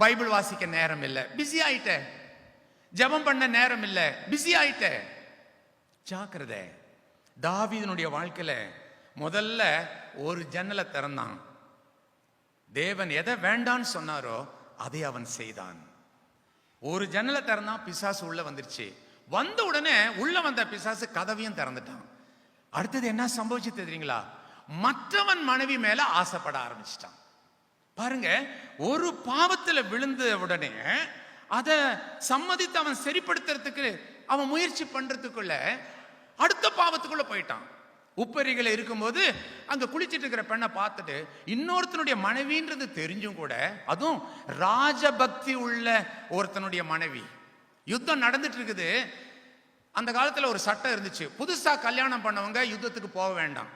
Bible வாசிக்க நேரம் இல்லை பிஸி ஆயிட்ட. ஜெபம் பண்ண நேரம் இல்லை பிஸி ஆயிட்ட. ஜாக்கிரத. தாவீதனுடைய வாழ்க்கையில முதல்ல ஒரு ஜன்னலை திறந்தான். தேவன் எதை வேண்டான்னு சொன்னாரோ அதை அவன் செய்தான். ஒரு ஜன்னலை திறந்தான் பிசாசு உள்ள வந்துருச்சு. வந்த உடனே உள்ள வந்த பிசாசு கதவையும் திறந்துட்டான். அடுத்தது என்ன சம்பவிச்சு தெரியுங்களா? மற்றவன் மனைவி மேல ஆசைப்பட ஆரம்பிச்சிட்டான். பாருங்க ஒரு பாவத்துல விழுந்த உடனே அதை சம்மதித்து அவன் சரிப்படுத்துறதுக்கு அவன் முயற்சி பண்றதுக்குள்ள அடுத்த பாவத்துக்குள்ள போயிட்டான். உப்பரிகளை இருக்கும்போது அங்க குளிச்சிட்டு இருக்கிற பெண்ணை பார்த்துட்டு இன்னொருத்தனுடைய மனைவின்றது தெரிஞ்சும் கூட அதுவும் ராஜபக்தி உள்ள ஒருத்தனுடைய மனைவி. யுத்தம் நடந்துட்டு இருக்குது. அந்த காலத்துல ஒரு சட்டம் இருந்துச்சு. புதுசா கல்யாணம் பண்ணவங்க யுத்தத்துக்கு போக வேண்டாம்.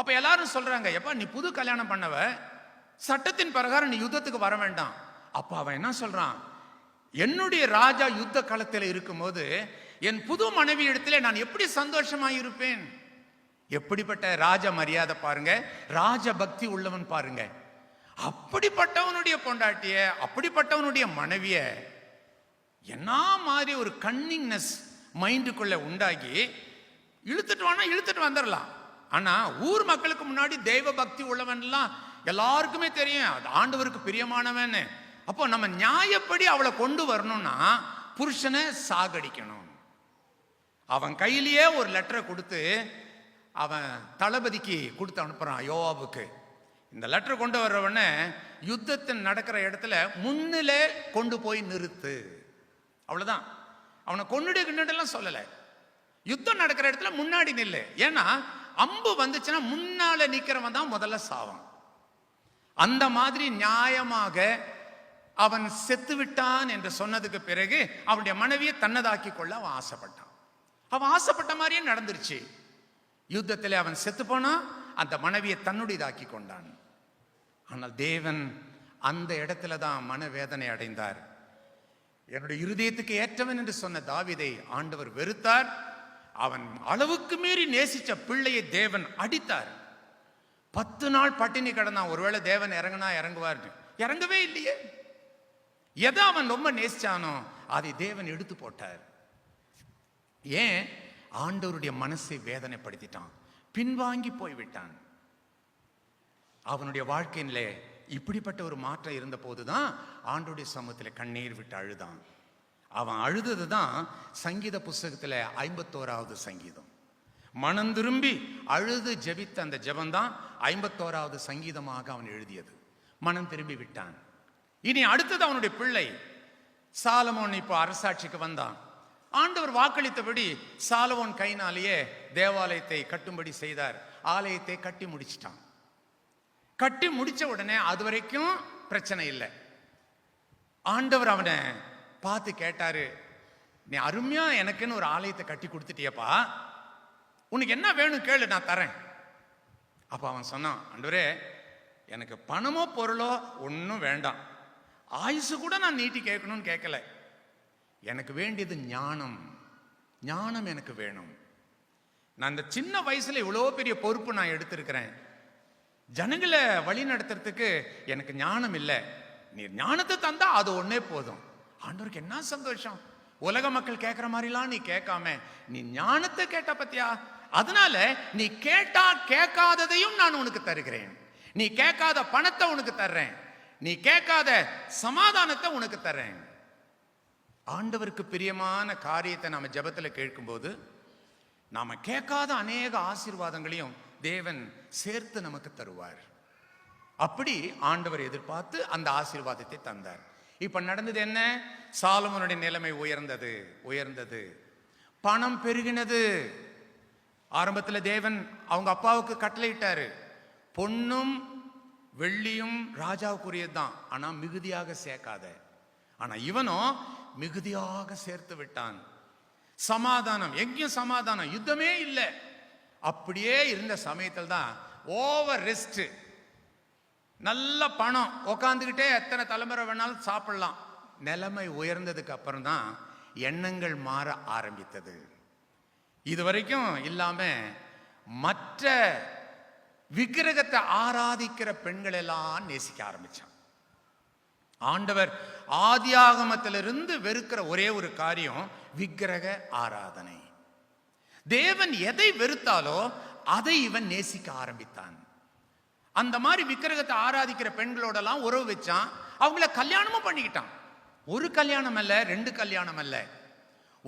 அப்ப எல்லாரும் சொல்றாங்க எப்பா நீ புது கல்யாணம் பண்ணவ? சட்டத்தின் பிரகாரம் நீ யுத்தத்துக்கு வர வேண்டாம். அப்போ அவன் என்ன சொல்றான்? என்னுடைய ராஜா யுத்த களத்தில் இருக்கும்போது என் புது மனைவி இடத்துல நான் எப்படி சந்தோஷமா இருப்பேன்? எப்படிப்பட்ட ராஜ மரியாதை பாருங்க ராஜ பக்தி உள்ளவன் பாருங்க. அப்படிப்பட்டவனுடைய பொண்டாட்டிய அப்படிப்பட்டவனுடைய மனைவிய என்ன மாதிரி ஒரு கன்னிங்னஸ் மைண்டுக்குள்ள உண்டாகி இழுத்துட்டு வானா இழுத்துட்டு வந்துடலாம் ஆனா ஊர் மக்களுக்கு முன்னாடி தெய்வ பக்தி உள்ளவன்லாம் எல்லாருக்குமே தெரியும் அது ஆண்டவருக்கு பிரியமானவன்னு. அப்போ நம்ம நியாயப்படி அவளை கொண்டு வரணும்னா புருஷனை சாகடிக்கணும். அவன் கையிலேயே ஒரு லெட்டரை கொடுத்து அவன் தளபதிக்கு கொடுத்து அனுப்புறான் யோவாவுக்கு இந்த லெட்டர் கொண்டு வர்றவனே யுத்தத்தின் நடக்கிற இடத்துல முன்னிலே கொண்டு போய் நிறுத்து. அவ்வளோதான் அவனை கொன்னுடு கிண்டுலாம் சொல்லலை. யுத்தம் நடக்கிற இடத்துல முன்னாடி நில்லு. ஏன்னா அம்பு வந்துச்சுன்னா முன்னால நிற்கிறவன் தான் முதல்ல சாவான். அந்த மாதிரி நியாயமாக அவன் செத்து விட்டான் என்று சொன்னதுக்கு பிறகு அவனுடைய மனைவியை தன்னதாக்கி கொள்ள அவன் ஆசைப்பட்டான். அவன் ஆசைப்பட்ட மாதிரியே நடந்துருச்சு. யுத்தத்தில் அவன் செத்து போனான் அந்த மனைவியை தன்னுடையதாக்கி கொண்டான். ஆனால் தேவன் அந்த இடத்துல தான் மனவேதனை அடைந்தார். என்னுடைய இருதயத்துக்கு ஏற்றவன் என்று சொன்ன தாவிதை ஆண்டவர் வெறுத்தார். அவன் அளவுக்கு மீறி நேசித்த பிள்ளையை தேவன் அடித்தார். பத்து நாள் பட்டினி கிடந்தான் ஒருவேளை தேவன் இறங்குனா இறங்குவார் இறங்கவே இல்லையே. எதை அவன் ரொம்ப நேசிச்சானோ அதை தேவன் எடுத்து போட்டார். ஏன்? ஆண்டவருடைய மனசை வேதனைப்படுத்திட்டான். பின்வாங்கி போய்விட்டான். அவனுடைய வாழ்க்கையில இப்படிப்பட்ட ஒரு மாற்றம் இருந்த போதுதான் ஆண்டோடைய சமூகத்தில் கண்ணீர் விட்டு அழுதான். அவன் அழுதது தான் சங்கீத புஸ்தகத்தில் ஐம்பத்தோராவது சங்கீதம். மனம் திரும்பி அழுது ஜெபித்த அந்த ஜெபந்தான் ஐம்பத்தோராவது சங்கீதமாக அவன் எழுதியது. மனம் திரும்பி விட்டான். இனி அடுத்தது அவனுடைய பிள்ளை. சாலமோன் இப்போ அரசாட்சிக்கு வந்தான். ஆண்டவர் வாக்களித்தபடி சாலமோன் கைனாலேயே தேவாலயத்தை கட்டும்படி செய்தார். ஆலயத்தை கட்டி முடிச்சிட்டான். கட்டி முடிச்ச உடனே அது வரைக்கும் பிரச்சனை இல்லை. ஆண்டவர் அவனை பார்த்து கேட்டாரு நீ அருமையா எனக்குன்னு ஒரு ஆலயத்தை கட்டி கொடுத்துட்டியப்பா. உனக்கு என்ன வேணும் கேளு நான் தரேன். அப்போ அவன் சொன்னான் அண்டவரே எனக்கு பணமோ பொருளோ ஒன்றும் வேண்டாம். ஆயுசு கூட நான் நீட்டி கேட்கணும்னு கேட்கல. எனக்கு வேண்டியது ஞானம். ஞானம் எனக்கு வேணும். நான் இந்த சின்ன வயசுல இவ்வளோ பெரிய பொறுப்பு நான் எடுத்திருக்கிறேன். ஜனங்களை வழி நடத்துறதுக்கு எனக்கு ஞானம் இல்லை. நீ ஞானத்தை தந்தா அது ஒன்றே போதும். ஆண்டவருக்கு என்ன சந்தோஷம். உலக மக்கள் கேட்குற மாதிரிலாம் நீ கேட்காம நீ ஞானத்தை கேட்ட பத்தியா? அதனால நீ கேட்டா கேட்காததையும் நான் உனக்கு தருகிறேன். நீ கேட்காத பணத்தை உனக்கு தர்றேன். நீ கேட்காத சமாதானத்தை உனக்கு தர்றேன். ஆண்டவருக்கு பிரியமான காரியத்தை நாம ஜெபத்துல கேட்கும்போது நாம கேட்காத அநேக ஆசீர்வாதங்களையும் தேவன் சேர்த்து நமக்கு தருவார். அப்படி ஆண்டவர் எதிர்பார்த்து அந்த ஆசீர்வாதத்தை தந்தார். இப்ப நடந்தது என்ன? சாலமனுடைய நிலைமை உயர்ந்தது உயர்ந்தது. பணம் பெருகினது. ஆரம்பத்தில் தேவன் அவங்க அப்பாவுக்கு கட்டளையிட்டாரு. பொன்னும் வெள்ளியும் ராஜாவுக்குரியது தான் ஆனால் மிகுதியாக சேர்க்காத. ஆனால் இவனும் மிகுதியாக சேர்த்து விட்டான். சமாதானம் எங்கேயும் சமாதானம் யுத்தமே இல்லை. அப்படியே இருந்த சமயத்தில் தான் ஓவர் ரெஸ்ட். நல்ல பணம் உக்காந்துக்கிட்டே எத்தனை தலைமுறை வேணாலும் சாப்பிடலாம். நிலைமை உயர்ந்ததுக்கு அப்புறம் தான் எண்ணங்கள் மாற ஆரம்பித்தது. இது வரைக்கும் மற்ற விக்கிரகத்தை ஆராதிக்கிற பெண்கள் எல்லாம் நேசிக்க ஆரம்பித்தான் ஆண்டவர் ஆதியாகமத்திலிருந்து வெறுக்கிற ஒரே ஒரு காரியம் விக்கிரக ஆராதனை. தேவன் எதை வெறுத்தாலோ அதை இவன் நேசிக்க ஆரம்பித்தான். அந்த மாதிரி விக்கிரகத்தை ஆராதிக்கிற பெண்களோடலாம் உறவு வச்சான். அவங்கள கல்யாணமும் பண்ணிக்கிட்டான். ஒரு கல்யாணம் அல்ல ரெண்டு கல்யாணம் அல்ல.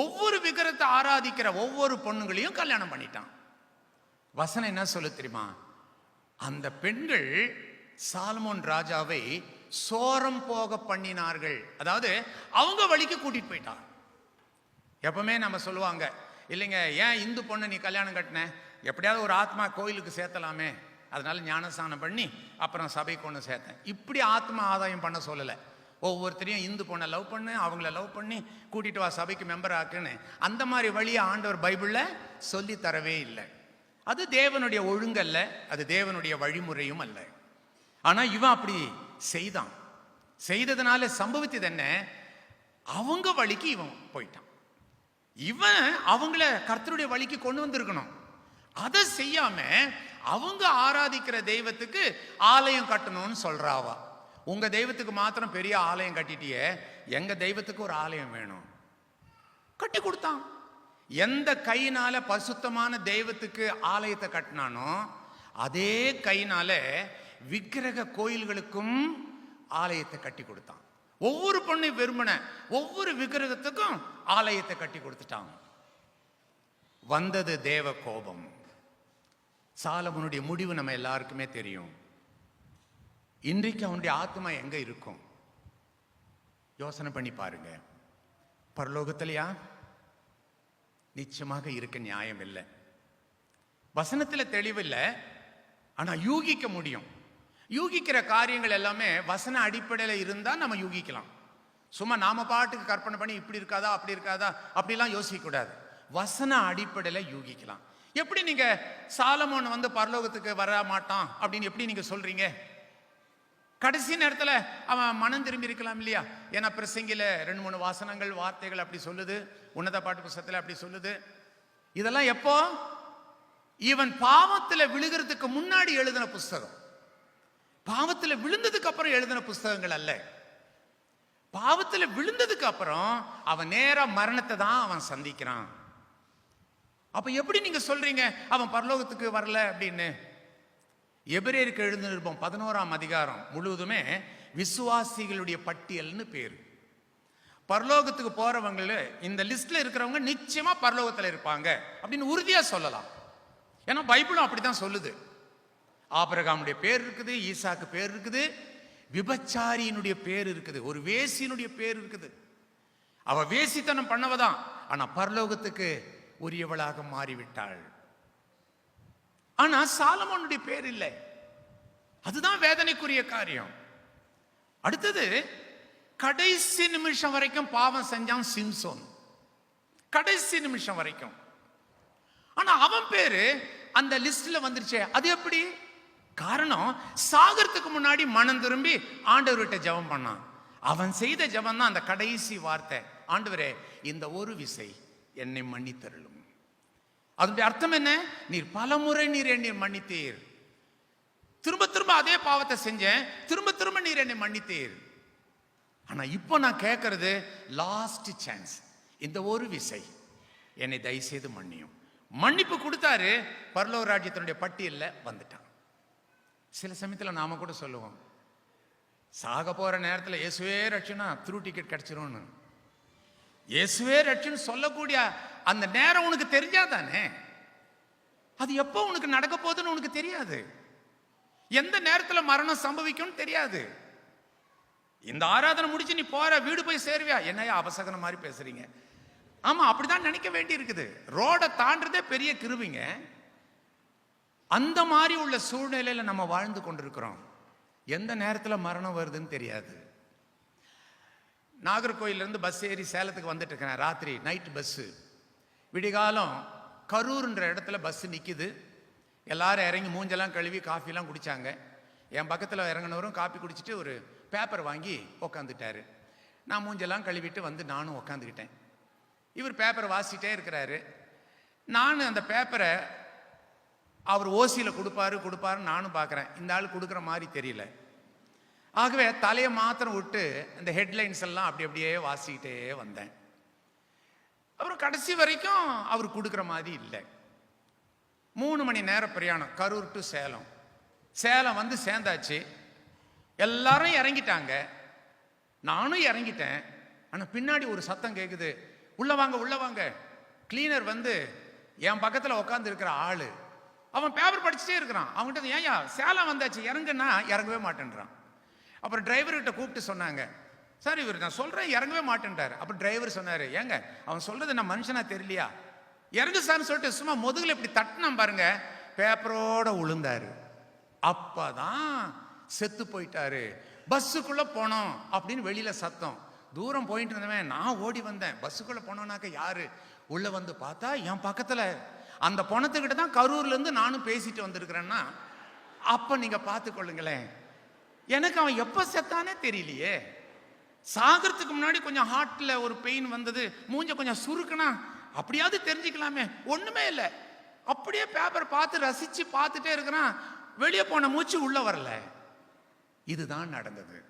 ஒவ்வொரு விக்கிரத்தை ஆராதிக்கிற ஒவ்வொரு பொண்ணுங்களையும் கல்யாணம் பண்ணிட்டான். வசனம் என்ன சொல்ல தெரியுமா? அந்த பெண்கள் சாலமோன் ராஜாவை சோரம் போக பண்ணினார்கள். அதாவது அவங்க வழிக்கு கூட்டிட்டு போயிட்டான் எப்பவுமே நம்ம சொல்லுவாங்க இல்லைங்க ஏன் இந்து பொண்ணு நீ கல்யாணம் கட்டின? எப்படியாவது ஒரு ஆத்மா கோயிலுக்கு சேர்த்தலாமே. அதனால ஞானஸ்தானம் பண்ணி அப்புறம் சபைக்கு ஒன்று சேர்த்தேன். இப்படி ஆத்மா ஆதாயம் பண்ண சொல்லலை. ஒவ்வொருத்தரையும் இந்து பொண்ணை லவ் பண்ணு அவங்கள லவ் பண்ணி கூட்டிட்டு வா சபைக்கு மெம்பர் ஆக்குன்னு. அந்த மாதிரி வழியை ஆண்டவர் பைபிளில் சொல்லி தரவே இல்லை. அது தேவனுடைய ஒழுங்கல்ல அது தேவனுடைய வழிமுறையும் அல்ல. ஆனால் இவன் அப்படி செய்தான். செய்ததுனால சம்பவித்தது என்ன? அவங்க வழிக்கு இவன் போயிட்டான். இவன் அவங்கள கர்த்தருடைய வழிக்கு கொண்டு வந்திருக்கணும். அதை செய்யாம அவங்க ஆராதிக்கிற தெய்வத்துக்கு ஆலயம் கட்டணும்னு சொல்றாவா. உங்கள் தெய்வத்துக்கு மாத்திரம் பெரிய ஆலயம் கட்டிட்டியே எங்கள் தெய்வத்துக்கு ஒரு ஆலயம் வேணும். கட்டி கொடுத்தான். எந்த கையினால பசுத்தமான தெய்வத்துக்கு ஆலயத்தை கட்டினானோ அதே கையினால விக்கிரக கோயில்களுக்கும் ஆலயத்தை கட்டி கொடுத்தான். ஒவ்வொரு பொண்ணை விரும்பின ஒவ்வொரு விக்கிரகத்துக்கும் ஆலயத்தை கட்டி கொடுத்துட்டான். வந்தது தேவ கோபம். சாலமனுடைய முடிவு நம்ம எல்லாருக்குமே தெரியும். இன்றைக்கு அவனுடைய ஆத்மா எங்க இருக்கும்? யோசனை பண்ணி பாருங்க. பரலோகத்திலையா? நிச்சயமாக இருக்க நியாயம் இல்லை. வசனத்தில் தெளிவில்லை ஆனால் யூகிக்க முடியும். யூகிக்கிற காரியங்கள் எல்லாமே வசன அடிப்படையில் இருந்தால் நம்ம யூகிக்கலாம். சும்மா நாம பாட்டுக்கு கற்பனை பண்ணி இப்படி இருக்காதா அப்படி இருக்காதா அப்படிலாம் யோசிக்கக்கூடாது வசன அடிப்படையில் யூகிக்கலாம். எப்படி நீங்கள் சாலமோன் வந்து பரலோகத்துக்கு வர மாட்டான் அப்படின்னு எப்படி நீங்கள் சொல்கிறீங்க கடைசி நேரத்தில் அவன் மனம் திரும்பி இருக்கலாம் இல்லையா? ஏன்னா பிரசங்கில ரெண்டு மூணு வாசனங்கள் வார்த்தைகள் அப்படி சொல்லுது. உன்னத பாட்டு புஸ்தகத்தில் அப்படி சொல்லுது. இதெல்லாம் எப்போ? இவன் பாவத்தில் விழுகிறதுக்கு முன்னாடி எழுதின புஸ்தகம். பாவத்தில் விழுந்ததுக்கு அப்புறம் எழுதின புஸ்தகங்கள் அல்ல. பாவத்தில் விழுந்ததுக்கு அப்புறம் அவன் நேர மரணத்தை தான் அவன் சந்திக்கிறான். அப்ப எப்படி நீங்க சொல்றீங்க? அவன் பரலோகத்துக்கு வரல அப்படின்னு. எபிரேருக்கு எழுந்திருப்போம் பதினோராம் அதிகாரம் முழுவதுமே விசுவாசிகளுடைய பட்டியல்னு பேர். பரலோகத்துக்கு போறவங்கள இந்த லிஸ்ட்டில் இருக்கிறவங்க நிச்சயமாக பரலோகத்தில் இருப்பாங்க அப்படின்னு உறுதியாக சொல்லலாம். ஏன்னா பைபிளும் அப்படிதான் சொல்லுது. ஆபிரகாமுடைய பேர் இருக்குது ஈசாக்கு பேர் இருக்குது விபச்சாரியினுடைய பேர் இருக்குது ஒரு வேசியினுடைய பேர் இருக்குது. அவள் வேசித்தனம் பண்ணவதான் ஆனால் பரலோகத்துக்கு உரியவளாக மாறிவிட்டாள். ஆனா சாலமோனுடைய பேர் இல்லை. அதுதான் வேதனைக்குரிய காரியம். அடுத்தது கடைசி நிமிஷம் வரைக்கும் பாவம் செஞ்சான் சிம்சோன். கடைசி நிமிஷம் வரைக்கும். ஆனா அவன் பேரு அந்த லிஸ்ட்ல வந்துருச்சு. அது எப்படி? காரணம் சாகறதுக்கு முன்னாடி மனம் திரும்பி ஆண்டவர்கிட்ட ஜெபம் பண்ணான். அவன் செய்த ஜபம் தான் அந்த கடைசி வார்த்தை. ஆண்டவரே இந்த ஒரு விசை என்னை மன்னித்தருளும். அதனுடைய அர்த்தம் என்ன? நீர் பலமுறை நீர் என்னை மன்னித்தீர். திரும்ப திரும்ப அதே பாவத்தை செஞ்சேன். திரும்ப திரும்ப நீர் என்னை மன்னித்தீர். ஆனா இப்போ நான் கேட்கறது லாஸ்ட் சான்ஸ் இந்த ஒரு விசை. என்னை தயவுசெய்து மன்னியும். மன்னிப்பு கொடுத்தாரு பரலோக ராஜ்யத்தினுடைய பட்டியலில் வந்துட்டான். சில சமயத்தில் நாம கூட சொல்லுவோம் சாக போற நேரத்தில் இயேசுவே ரட்சனா த்ரூ டிக்கெட் கிடைச்சிரும்னு. இயேசுவே ரட்சன் சொல்லக்கூடிய அந்த நேரம் உனக்கு தெரிஞ்சாதானே? அது எப்போ உனக்கு நடக்க போகுதுன்னு உனக்கு தெரியாது. எந்த நேரத்தில் மரணம் சம்பவிக்கும்னு தெரியாது. இந்த ஆராதனை முடிச்சு நீ போற வீடு போய் சேருவியா? என்னையா அபசகனம் மாதிரி பேசுறீங்க? ஆமா அப்படிதான் நினைக்க வேண்டி இருக்குது ரோட தாண்டதே பெரிய கிருவிங்க அந்த மாதிரி உள்ள சூழ்நிலையில நம்ம வாழ்ந்து கொண்டிருக்கிறோம். எந்த நேரத்தில் மரணம் வருதுன்னு தெரியாது. நாகர்கோயில்லருந்து பஸ் ஏறி சேலத்துக்கு வந்துட்டு இருக்கிறேன் ராத்திரி நைட் பஸ்ஸு விடிகாலம் கரூர்ன்ற இடத்துல பஸ் நிற்கிது எல்லாரும் இறங்கி மூஞ்செல்லாம் கழுவி காஃபிலாம் குடித்தாங்க என் பக்கத்தில் இறங்கினவரும் காப்பி குடிச்சிட்டு ஒரு பேப்பர் வாங்கி உக்காந்துட்டார். நான் மூஞ்செல்லாம் கழுவிட்டு வந்து நானும் உக்காந்துக்கிட்டேன். இவர் பேப்பரை வாசிட்டே இருக்கிறாரு. நான் அந்த பேப்பரை அவர் ஓசியில் கொடுப்பாரு கொடுப்பாருன்னு நானும் பார்க்குறேன் இந்த ஆள் கொடுக்குற மாதிரி தெரியல. ஆகவே தலையை மாத்திரம் விட்டு அந்த ஹெட்லைன்ஸ் எல்லாம் அப்படி அப்படியே வாசிக்கிட்டே வந்தேன். அப்புறம் கடைசி வரைக்கும் அவர் கொடுக்குற மாதிரி இல்லை. மூணு மணி நேர பிரயாணம் கரூர் டு சேலம். சேலம் வந்து சேர்ந்தாச்சு. எல்லாரும் இறங்கிட்டாங்க. நானும் இறங்கிட்டேன். ஆனால் பின்னாடி ஒரு சத்தம் கேட்குது உள்ள வாங்க உள்ள வாங்க. கிளீனர் வந்து என் பக்கத்தில் உட்காந்து இருக்கிற அவன் பேப்பர் படிச்சுட்டே இருக்கிறான். அவன்கிட்ட ஏன்யா சேலம் வந்தாச்சு. இறங்குன்னா இறங்கவே மாட்டேன்றான். அப்புறம் டிரைவர்கிட்ட கூப்பிட்டு சொன்னாங்க. சார் இவர் நான் சொல்கிறேன் இறங்கவே மாட்டேன்ட்டார். அப்புறம் டிரைவர் சொன்னார் ஏங்க அவன் சொல்கிறது நான் மனுஷனா தெரியலையா? இறங்கு சார்னு சொல்லிட்டு சும்மா முதுகில் இப்படி தட்டினான் பாருங்க. பேப்பரோட அப்போ தான் செத்து போயிட்டாரு. பஸ்ஸுக்குள்ளே போனோம் அப்படின்னு வெளியில் சத்தம். தூரம் போயிட்டு இருந்தவன் நான் ஓடி வந்தேன். பஸ்ஸுக்குள்ளே போனோன்னாக்க யாரு? உள்ளே வந்து பார்த்தா என் பக்கத்தில். அந்த பணத்துக்கிட்ட தான் கரூர்லேருந்து நானும் பேசிட்டு வந்திருக்கிறேன்னா அப்போ நீங்கள் பார்த்துக்கொள்ளுங்களேன் எனக்கு அவன் எப்போ செத்தானே தெரியலையே. சாகிறதுக்கு முன்னாடி கொஞ்சம் ஹார்ட்ல ஒரு பெயின் வந்தது மூஞ்ச கொஞ்சம் சுருக்குனா அப்படியாவது தெரிஞ்சுக்கலாமே. ஒண்ணுமே இல்லை. அப்படியே பேப்பர் பார்த்து ரசிச்சு பார்த்துட்டே இருக்கிறான். வெளியே போன மூச்சு உள்ள வரல. இதுதான் நடந்தது.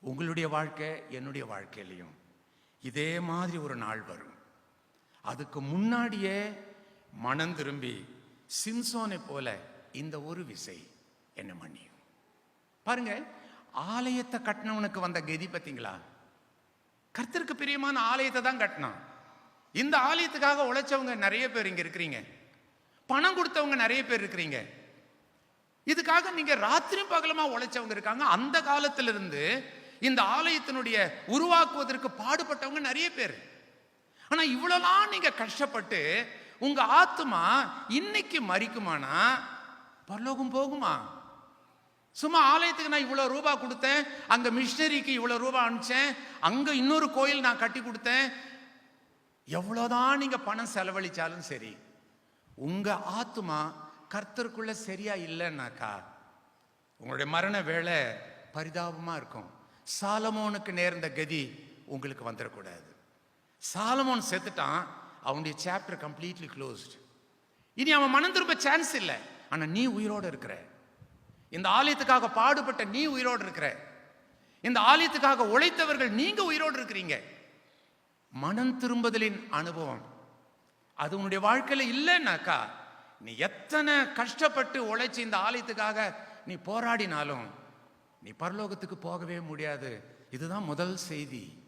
உங்களுடைய வாழ்க்கை என்னுடைய வாழ்க்கையிலையும். இதே மாதிரி ஒரு நாள் வரும். அதுக்கு முன்னாடியே மனம் திரும்பி சிம்சோனை போல இந்த ஒரு விசை என்ன மன்னியும். பாருங்க ஆலயத்தை கட்டினவனுக்கு வந்த கதி பார்த்தீங்களா? கர்த்தருக்கு பிரியமான ஆலயத்தை தான் கட்டினான். இந்த ஆலயத்துக்காக உழைச்சவங்க நிறைய பேர் இங்கே இருக்கிறீங்க. பணம் கொடுத்தவங்க நிறைய பேர் இருக்கிறீங்க. இதுக்காக நீங்கள் ராத்திரியும் பகலமாக உழைச்சவங்க இருக்காங்க. அந்த காலத்திலிருந்து இந்த ஆலயத்தினுடைய உருவாக்குவதற்கு பாடுபட்டவங்க நிறைய பேர். ஆனால் இவ்வளோலாம் நீங்கள் கஷ்டப்பட்டு உங்கள் ஆத்துமா இன்னைக்கு மறிக்குமானா? பரலோகம் போகுமா? சும்மா ஆலயத்துக்கு நான் இவ்வளோ ரூபா கொடுத்தேன் அங்கே மிஷினரிக்கு இவ்வளோ ரூபா அனுப்பிச்சேன் அங்கே இன்னொரு கோயில் நான் கட்டி கொடுத்தேன். எவ்வளோதான் நீங்கள் பணம் செலவழித்தாலும் சரி உங்கள் ஆத்துமா கர்த்தருக்குள்ள சரியா இல்லைன்னாக்கா உங்களுடைய மரண வேலை பரிதாபமாக இருக்கும். சாலமோனுக்கு நேர்ந்த கதி உங்களுக்கு வந்துடக்கூடாது சாலமோன் செத்துட்டான் அவனுடைய சாப்டர் கம்ப்ளீட்லி க்ளோஸ்ட் இனி அவன் மனம் திரும்ப சான்ஸ் இல்லை. ஆனால் நீ உயிரோடு இருக்கிற. இந்த ஆலயத்துக்காக பாடுபட்ட நீ உயிரோடு இருக்கிற. இந்த ஆலயத்துக்காக உழைத்தவர்கள் நீங்க உயிரோடு இருக்கிறீங்க. மனம் திரும்புதலின் அனுபவம். அது உன்னுடைய வாழ்க்கையில் இல்லைன்னாக்கா நீ எத்தனை கஷ்டப்பட்டு உழைச்சி இந்த ஆலயத்துக்காக நீ போராடினாலும் நீ பரலோகத்துக்கு போகவே முடியாது. இதுதான் முதல் செய்தி.